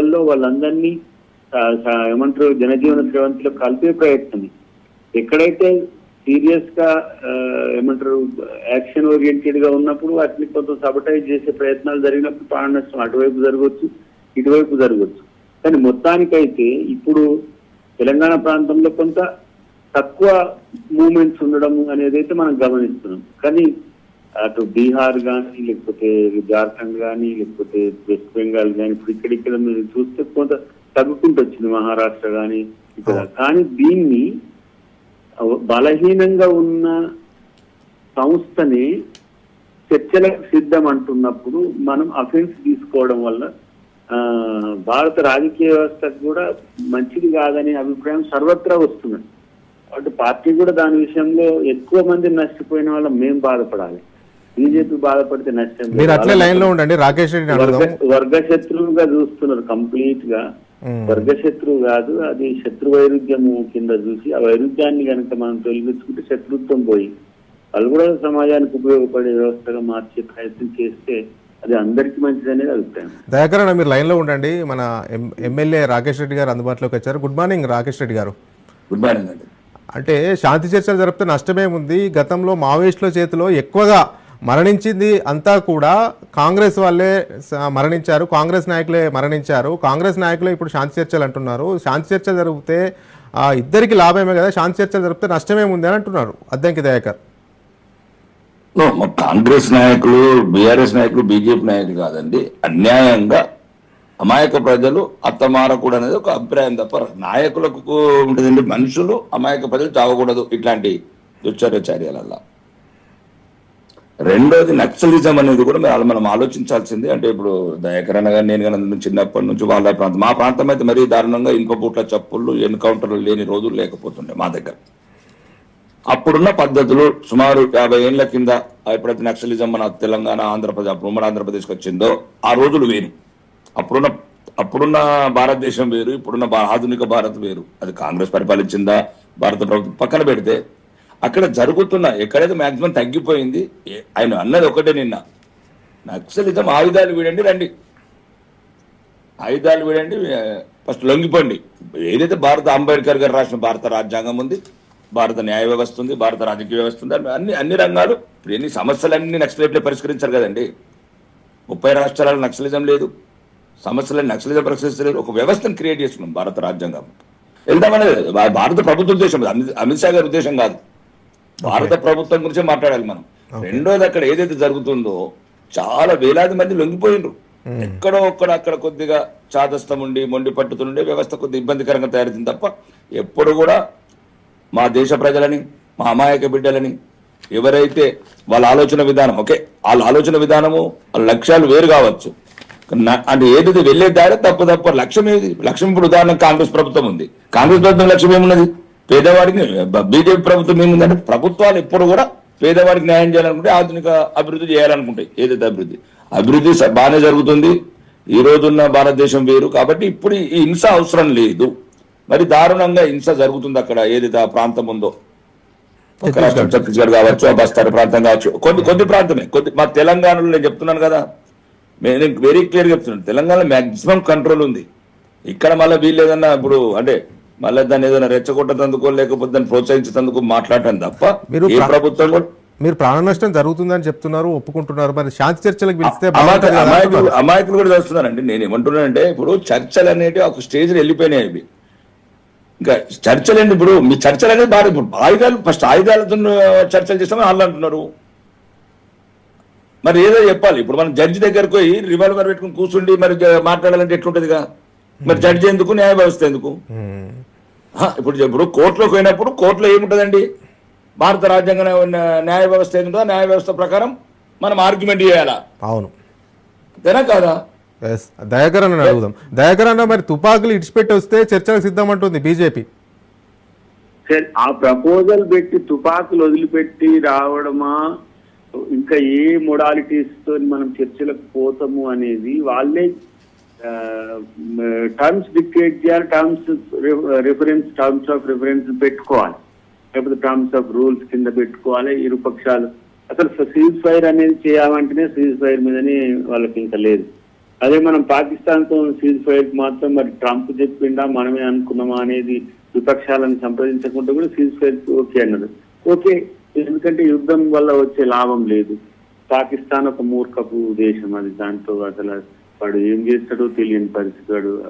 లో వాళ్ళందరినీ ఏమంటారు జనజీవన స్రవంతిలో కలిపే ప్రయత్నం ఎక్కడైతే సీరియస్గా ఏమంటారు యాక్షన్ ఓరియంటెడ్గా ఉన్నప్పుడు వాటిని కొంత సబటైజ్ చేసే ప్రయత్నాలు జరిగినప్పుడు ప్రాణ నష్టం అటువైపు జరగవచ్చు ఇటువైపు జరగవచ్చు. కానీ మొత్తానికైతే ఇప్పుడు తెలంగాణ ప్రాంతంలో కొంత తక్కువ మూమెంట్స్ ఉండడం అనేది అయితే మనం గమనిస్తున్నాం. కానీ అటు బీహార్ కానీ లేకపోతే జార్ఖండ్ కానీ లేకపోతే వెస్ట్ బెంగాల్ కానీ ఇప్పుడు ఇక్కడిక్కడ మీరు చూస్తే కొంత తగ్గుకుంటూ వచ్చింది మహారాష్ట్ర కానీ ఇక్కడ కానీ దీన్ని బలహీనంగా ఉన్న సంస్థని చర్చలకు సిద్ధం అంటున్నప్పుడు మనం అఫెన్స్ తీసుకోవడం వల్ల ఆ, భారత రాజకీయ వ్యవస్థకు కూడా మంచిది కాదనే అభిప్రాయం సర్వత్రా వస్తున్నది. కాబట్టి పార్టీ కూడా దాని విషయంలో ఎక్కువ మంది నష్టపోయిన వాళ్ళ మేము బాధపడాలి. బీజేపీ బాధపడితే నష్టం. మీరు అట్లే లైన్లో ఉండండి రాకేష్ రెడ్డిని వర్గ శత్రువుగా చూస్తున్నారు కంప్లీట్గా. వర్గ శత్రువు కాదు అది శత్రు వైరుధ్యము కింద చూసి ఆ వైరుధ్యాన్ని కనుక మనం తొలగించుకుంటే శత్రుత్వం పోయి వాళ్ళు కూడా సమాజానికి ఉపయోగపడే వ్యవస్థగా మార్చే ప్రయత్నం చేస్తే అది అందరికీ మంచిది అనేది అభిప్రాయం దయాకరణ మీరు లైన్లో ఉండండి. మన ఎం- ఎమ్మెల్యే రాకేష్ రెడ్డి గారు అందుబాటులోకి వచ్చారు. గుడ్ మార్నింగ్ రాకేష్ రెడ్డి గారు. గుడ్ మార్నింగ్ అండి. అంటే శాంతి చర్చలు జరిపితే నష్టమేముంది? గతంలో మావోయిస్టుల చేతిలో ఎక్కువగా మరణించింది అంతా కూడా కాంగ్రెస్ వాళ్ళే మరణించారు. కాంగ్రెస్ నాయకులే మరణించారు. కాంగ్రెస్ నాయకులే ఇప్పుడు శాంతి చర్చలు అంటున్నారు. శాంతి చర్చ జరిగితే ఆ, ఇద్దరికి లాభమే కదా. శాంతి చర్చ జరిపితే నష్టమేముంది అని అంటున్నారు అద్దంకి దయాకర్. కాంగ్రెస్ నాయకులు బీఆర్ఎస్ నాయకులు బీజేపీ నాయకులు కాదండి. అన్యాయంగా అమాయక ప్రజలు అత్తమారకూడదు అనేది ఒక అభిప్రాయం తప్ప నాయకులకు ఉంటుందండి. మనుషులు అమాయక ప్రజలు చావకూడదు ఇట్లాంటి దుశ్చర్య చర్యలల్లా రెండోది నక్సలిజం అనేది కూడా మనం మనం ఆలోచించాల్సింది. అంటే ఇప్పుడు దయాకరణ గారు నేను కానీ చిన్నప్పటి నుంచి వాళ్ళ ప్రాంతం. మా ప్రాంతం అయితే మరీ దారుణంగా ఇంకో పూట్ల చప్పుళ్ళు ఎన్కౌంటర్లు లేని రోజులు లేకపోతుండే మా దగ్గర. అప్పుడున్న పద్ధతులు సుమారు యాభై ఏళ్ళ కింద ఎప్పుడైతే నక్సలిజం మన తెలంగాణ ఆంధ్రప్రదేశ్ అప్పుడు ఉమ్మడి ఆంధ్రప్రదేశ్కి వచ్చిందో ఆ రోజులు వేరు. అప్పుడున్న అప్పుడున్న భారతదేశం వేరు ఇప్పుడున్న భా- ఆధునిక భారత్ వేరు. అది కాంగ్రెస్ పరిపాలించిందా భారత ప్రభుత్వం పక్కన పెడితే అక్కడ జరుగుతున్న ఎక్కడైతే మాక్సిమం తగ్గిపోయింది ఆయన అన్నది ఒకటే నిన్న. నక్సలిజం ఆయుధాలు వీడండి రండి. ఆయుధాలు వీడండి ఫస్ట్ లొంగిపోండి. ఏదైతే భారత అంబేద్కర్ గారు రాసిన భారత రాజ్యాంగం ఉంది భారత న్యాయ వ్యవస్థ ఉంది భారత రాజకీయ వ్యవస్థ ఉంది అన్ని అన్ని రంగాలు ఇప్పుడు ఎన్ని సమస్యలన్నీ నక్సలైట్లే పరిష్కరించారు కదండి. ముప్పై రాష్ట్రాలలో నక్సలిజం లేదు సమస్యలను నక్సలిజం పరిష్కరించలేదు ఒక వ్యవస్థను క్రియేట్ చేస్తున్నాం భారత రాజ్యాంగం. వెళ్దామనేది భారత ప్రభుత్వ ఉద్దేశం అమిత్ అమిత్ షా గారి ఉద్దేశం కాదు. భారత ప్రభుత్వం గురించే మాట్లాడాలి మనం. రెండోది అక్కడ ఏదైతే జరుగుతుందో చాలా వేలాది మంది లొంగిపోయిండ్రు ఎక్కడో ఒక్కడ అక్కడ కొద్దిగా చాదస్తం ఉండి మొండి పట్టుతుండే వ్యవస్థ కొద్ది ఇబ్బందికరంగా తయారైంది తప్ప ఎప్పుడు కూడా మా దేశ ప్రజలని మా అమాయక బిడ్డలని ఎవరైతే వాళ్ళ ఆలోచన విధానం ఓకే వాళ్ళ ఆలోచన విధానము వాళ్ళ లక్ష్యాలు వేరు కావచ్చు. అంటే ఏదైతే వెళ్ళే దారి తప్పు తప్ప లక్ష్యం ఏది లక్ష్యం ఇప్పుడు ఉదాహరణ కాంగ్రెస్ ప్రభుత్వం ఉంది. కాంగ్రెస్ ప్రభుత్వం లక్ష్యం ఏమున్నది? పేదవాడికి బీజేపీ ప్రభుత్వం ఏముందంటే ప్రభుత్వాలు ఎప్పుడు కూడా పేదవాడికి న్యాయం చేయాలనుకుంటే ఆధునిక అభివృద్ధి చేయాలనుకుంటాయి. ఏదైతే అభివృద్ధి? అభివృద్ధి బాగానే జరుగుతుంది. ఈ రోజున్న భారతదేశం వేరు. కాబట్టి ఇప్పుడు ఈ హింస అవసరం లేదు. మరి దారుణంగా హింస జరుగుతుంది అక్కడ. ఏదైతే ఆ ప్రాంతం ఉందో? ఒక రాష్ట్రం ఛత్తీస్గఢ్ కావచ్చు ఆ బస్తార్ ప్రాంతం కావచ్చు. కొద్ది కొద్ది ప్రాంతమే. కొద్ది మా తెలంగాణలో నేను చెప్తున్నాను కదా. నేను వెరీ క్లియర్ చెప్తున్నాను. తెలంగాణలో మాక్సిమం కంట్రోల్ ఉంది. ఇక్కడ మళ్ళీ వీళ్ళు ఏదన్నా ఇప్పుడు అంటే మళ్ళీ దాన్ని ఏదైనా రెచ్చగొట్టదందుకో లేకపోతే దాన్ని ప్రోత్సహించేందుకు మాట్లాడటం తప్ప మీరు ఏ ప్రభుత్వం మీరు ప్రాణ నష్టం జరుగుతుందని చెప్తున్నారు ఒప్పుకుంటున్నారు మరి శాంతి చర్చలకు పిలిస్తే అమాయకులు కూడా చేస్తున్నారండి. నేను ఏమంటున్నానంటే ఇప్పుడు చర్చలు అనేవి ఒక స్టేజ్ వెళ్ళిపోయినాయి అవి. ఇంకా చర్చలు ఏంటి ఇప్పుడు? మీ చర్చలు అనేది బాగా ఇప్పుడు ఆయుధాలు ఫస్ట్ ఆయుధాలతో చర్చలు చేస్తామని వాళ్ళు అంటున్నారు. మరి ఏదో చెప్పాలి. ఇప్పుడు మనం జడ్జి దగ్గరకు పోయి రివాల్వర్ పెట్టుకుని కూర్చుండి మరి మాట్లాడాలంటే ఎట్లుంటదిగా? మరి జడ్జి ఎందుకు? న్యాయ వ్యవస్థ ఎందుకు? ఇప్పుడు ఇప్పుడు కోర్టులోకి పోయినప్పుడు కోర్టులో ఏముంటదండి? భారత రాజ్యాంగ న్యాయ వ్యవస్థ ఏంటో న్యాయ వ్యవస్థ ప్రకారం మనం ఆర్గ్యుమెంట్ చేయాలా? అవును. అంతేనా కాదా? ఎస్ దయాకరణ అడుగుదాం. దయాకరణ మరి తుపాకులు ఇడిచిపెట్టి వస్తే చర్చలకు సిద్ధమంటుంది బీజేపీ. సరే ఆ ప్రపోజల్ పెట్టి తుపాకులు వదిలిపెట్టి రావడమా? ఇంకా ఏ మొడాలిటీస్తో మనం చర్చలకు పోతాము అనేది వాళ్ళే టర్మ్స్ డిక్టేట్ చేయాలి terms reference terms of reference పెట్టుకోవాలి. లేకపోతే టర్మ్స్ ఆఫ్ రూల్స్ కింద పెట్టుకోవాలి ఇరుపక్షాలు అసలు సీజ్ ఫైర్ అనేది చేయాలంటేనే సీజ్ ఫైర్ మీదనే వాళ్ళకి ఇంకా లేదు. అదే మనం పాకిస్తాన్తో సీజ్ ఫైర్ మాత్రం మరి ట్రంప్ చెప్పిండా మనమే అనుకున్నామా అనేది విపక్షాలను సంప్రదించకుండా కూడా సీజ్ ఫైర్ ఓకే అన్నారు. ఓకే ఎందుకంటే యుద్ధం వల్ల వచ్చే లాభం లేదు. పాకిస్తాన్ ఒక మూర్ఖపు దేశం అది దాంతో అసలు వాడు ఏం చేస్తాడో తెలియని పరిస్థితి వాడు